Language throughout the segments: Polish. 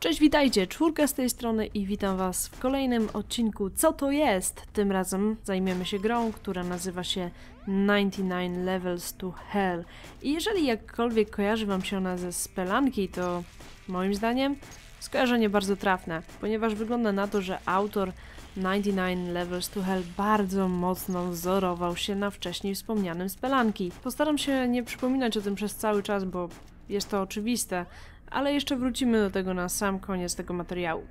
Cześć, witajcie, czwórka z tej strony i witam was w kolejnym odcinku Co to jest? Tym razem zajmiemy się grą, która nazywa się 99 Levels to Hell. I jeżeli jakkolwiek kojarzy wam się ona ze Spelanki, to moim zdaniem skojarzenie bardzo trafne, ponieważ wygląda na to, że autor 99 Levels to Hell bardzo mocno wzorował się na wcześniej wspomnianym Spelanki. Postaram się nie przypominać o tym przez cały czas, bo jest to oczywiste, ale jeszcze wrócimy do tego na sam koniec tego materiału.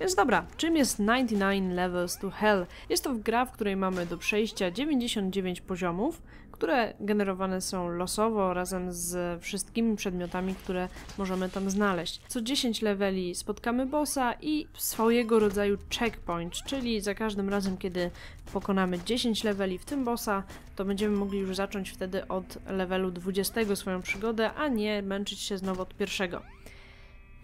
Więc dobra, czym jest 99 Levels to Hell? Jest to gra, w której mamy do przejścia 99 poziomów, które generowane są losowo razem z wszystkimi przedmiotami, które możemy tam znaleźć. Co 10 leveli spotkamy bossa i swojego rodzaju checkpoint, czyli za każdym razem, kiedy pokonamy 10 leveli w tym bossa, to będziemy mogli już zacząć wtedy od levelu 20 swoją przygodę, a nie męczyć się znowu od pierwszego.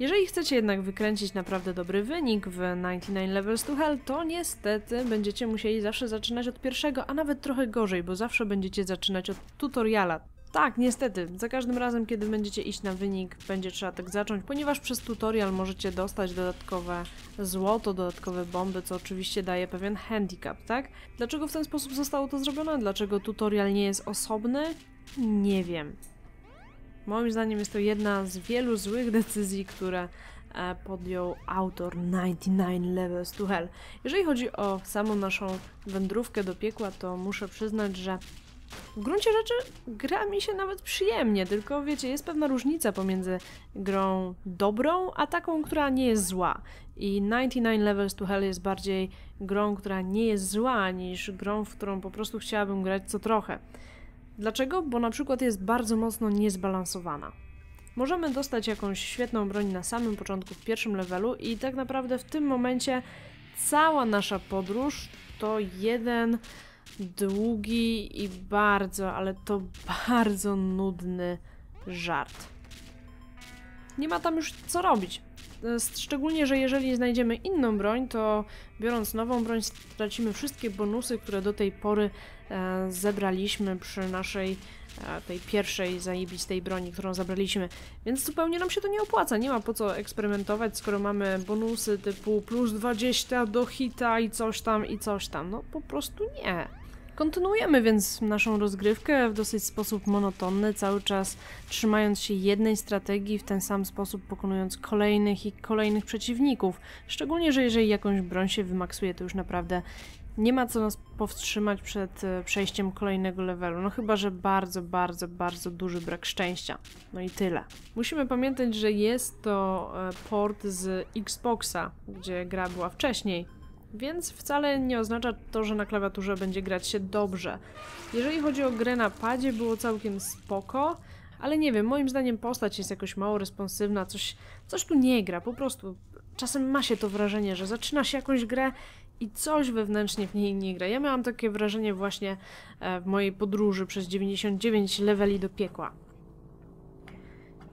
Jeżeli chcecie jednak wykręcić naprawdę dobry wynik w 99 Levels to Hell, to niestety będziecie musieli zawsze zaczynać od pierwszego, a nawet trochę gorzej, bo zawsze będziecie zaczynać od tutoriala. Tak, niestety, za każdym razem, kiedy będziecie iść na wynik, będzie trzeba tak zacząć, ponieważ przez tutorial możecie dostać dodatkowe złoto, dodatkowe bomby, co oczywiście daje pewien handicap, tak? Dlaczego w ten sposób zostało to zrobione? Dlaczego tutorial nie jest osobny? Nie wiem. Moim zdaniem jest to jedna z wielu złych decyzji, które e, podjął autor 99 Levels to Hell. Jeżeli chodzi o samą naszą wędrówkę do piekła, to muszę przyznać, że w gruncie rzeczy gra mi się nawet przyjemnie, tylko wiecie, jest pewna różnica pomiędzy grą dobrą, a taką, która nie jest zła. I 99 Levels to Hell jest bardziej grą, która nie jest zła, niż grą, w którą po prostu chciałabym grać co trochę. Dlaczego? Bo na przykład jest bardzo mocno niezbalansowana. Możemy dostać jakąś świetną broń na samym początku, w pierwszym levelu i tak naprawdę w tym momencie cała nasza podróż to jeden długi i bardzo, ale to bardzo nudny żart. Nie ma tam już co robić. Szczególnie, że jeżeli znajdziemy inną broń, to biorąc nową broń stracimy wszystkie bonusy, które do tej pory zebraliśmy przy naszej e, tej pierwszej zajebistej broni, którą zabraliśmy. Więc zupełnie nam się to nie opłaca. Nie ma po co eksperymentować, skoro mamy bonusy typu plus 20 do hita i coś tam i coś tam. No po prostu nie. Kontynuujemy więc naszą rozgrywkę w dosyć sposób monotonny, cały czas trzymając się jednej strategii, w ten sam sposób pokonując kolejnych i kolejnych przeciwników. Szczególnie, że jeżeli jakąś broń się wymaksuje, to już naprawdę nie ma co nas powstrzymać przed e, przejściem kolejnego levelu. No chyba, że bardzo, bardzo, bardzo duży brak szczęścia. No i tyle. Musimy pamiętać, że jest to e, port z Xboxa, gdzie gra była wcześniej więc wcale nie oznacza to, że na klawiaturze będzie grać się dobrze. Jeżeli chodzi o grę na padzie, było całkiem spoko, ale nie wiem, moim zdaniem postać jest jakoś mało responsywna, coś, coś tu nie gra, po prostu czasem ma się to wrażenie, że zaczyna się jakąś grę i coś wewnętrznie w niej nie gra. Ja miałam takie wrażenie właśnie e, w mojej podróży przez 99 leveli do piekła.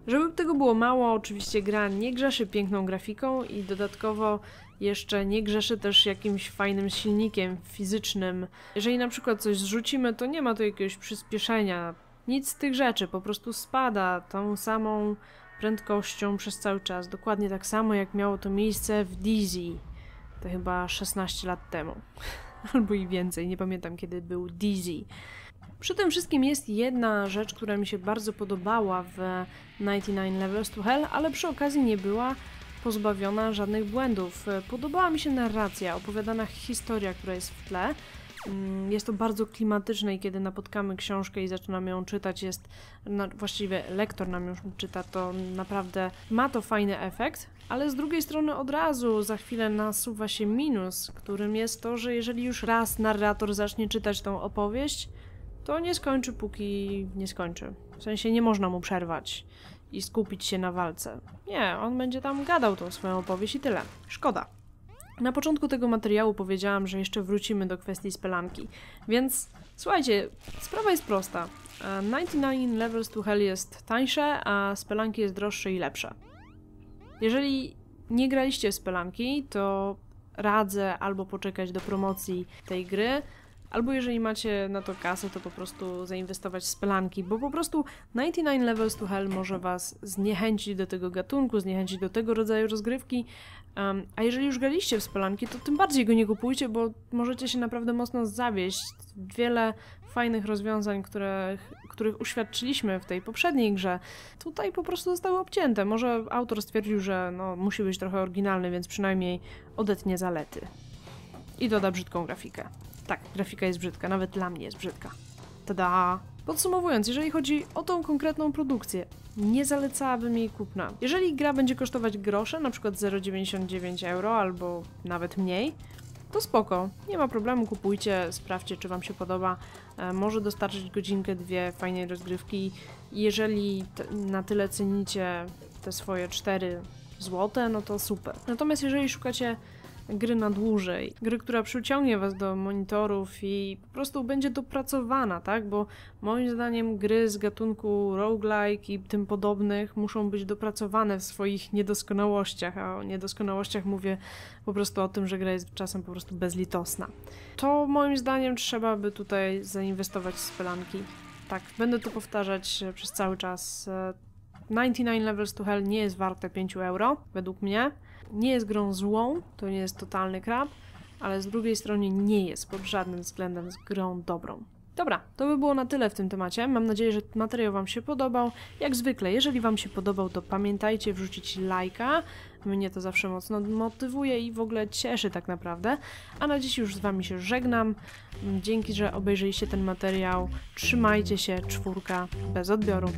Żeby tego było mało, oczywiście gra nie grzeszy piękną grafiką i dodatkowo jeszcze nie grzeszy też jakimś fajnym silnikiem fizycznym. Jeżeli na przykład coś zrzucimy, to nie ma tu jakiegoś przyspieszenia. Nic z tych rzeczy, po prostu spada tą samą prędkością przez cały czas. Dokładnie tak samo jak miało to miejsce w Dizzy. To chyba 16 lat temu. Albo i więcej, nie pamiętam kiedy był Dizzy. Przy tym wszystkim jest jedna rzecz, która mi się bardzo podobała w 99 Levels to Hell, ale przy okazji nie była pozbawiona żadnych błędów. Podobała mi się narracja, opowiadana historia, która jest w tle. Mm, jest to bardzo klimatyczne i kiedy napotkamy książkę i zaczynamy ją czytać, jest właściwie lektor nam ją czyta, to naprawdę ma to fajny efekt, ale z drugiej strony od razu za chwilę nasuwa się minus, którym jest to, że jeżeli już raz narrator zacznie czytać tą opowieść, to nie skończy, póki nie skończy. W sensie nie można mu przerwać i skupić się na walce. Nie, on będzie tam gadał tą swoją opowieść i tyle. Szkoda. Na początku tego materiału powiedziałam, że jeszcze wrócimy do kwestii spelanki, więc słuchajcie, sprawa jest prosta. 99 e, Levels to Hell jest tańsze, a spelanki jest droższe i lepsze. Jeżeli nie graliście w spelanki, to radzę albo poczekać do promocji tej gry, Albo jeżeli macie na to kasę, to po prostu zainwestować w spelanki, bo po prostu 99 Levels to Hell może was zniechęcić do tego gatunku, zniechęcić do tego rodzaju rozgrywki. Um, a jeżeli już graliście w spelanki, to tym bardziej go nie kupujcie, bo możecie się naprawdę mocno zawieść. Wiele fajnych rozwiązań, których, których uświadczyliśmy w tej poprzedniej grze, tutaj po prostu zostały obcięte. Może autor stwierdził, że no, musi być trochę oryginalny, więc przynajmniej odetnie zalety. I doda brzydką grafikę. Tak, grafika jest brzydka, nawet dla mnie jest brzydka. Tada! Podsumowując, jeżeli chodzi o tą konkretną produkcję, nie zalecałabym jej kupna. Jeżeli gra będzie kosztować grosze, na przykład 0,99 euro albo nawet mniej, to spoko, nie ma problemu, kupujcie, sprawdźcie, czy Wam się podoba. E, może dostarczyć godzinkę, dwie fajnej rozgrywki. Jeżeli na tyle cenicie te swoje 4 złote, no to super. Natomiast jeżeli szukacie gry na dłużej, gry, która przyciągnie was do monitorów i po prostu będzie dopracowana, tak? Bo moim zdaniem gry z gatunku roguelike i tym podobnych muszą być dopracowane w swoich niedoskonałościach, a o niedoskonałościach mówię po prostu o tym, że gra jest czasem po prostu bezlitosna. To moim zdaniem trzeba by tutaj zainwestować w spelanki. Tak, będę to powtarzać przez cały czas. 99 Levels to Hell nie jest warte 5 euro, według mnie nie jest grą złą, to nie jest totalny krab, ale z drugiej strony nie jest pod żadnym względem grą dobrą. Dobra, to by było na tyle w tym temacie. Mam nadzieję, że materiał Wam się podobał. Jak zwykle, jeżeli Wam się podobał, to pamiętajcie wrzucić lajka. Mnie to zawsze mocno motywuje i w ogóle cieszy tak naprawdę. A na dziś już z Wami się żegnam. Dzięki, że obejrzeliście ten materiał. Trzymajcie się, czwórka, bez odbioru.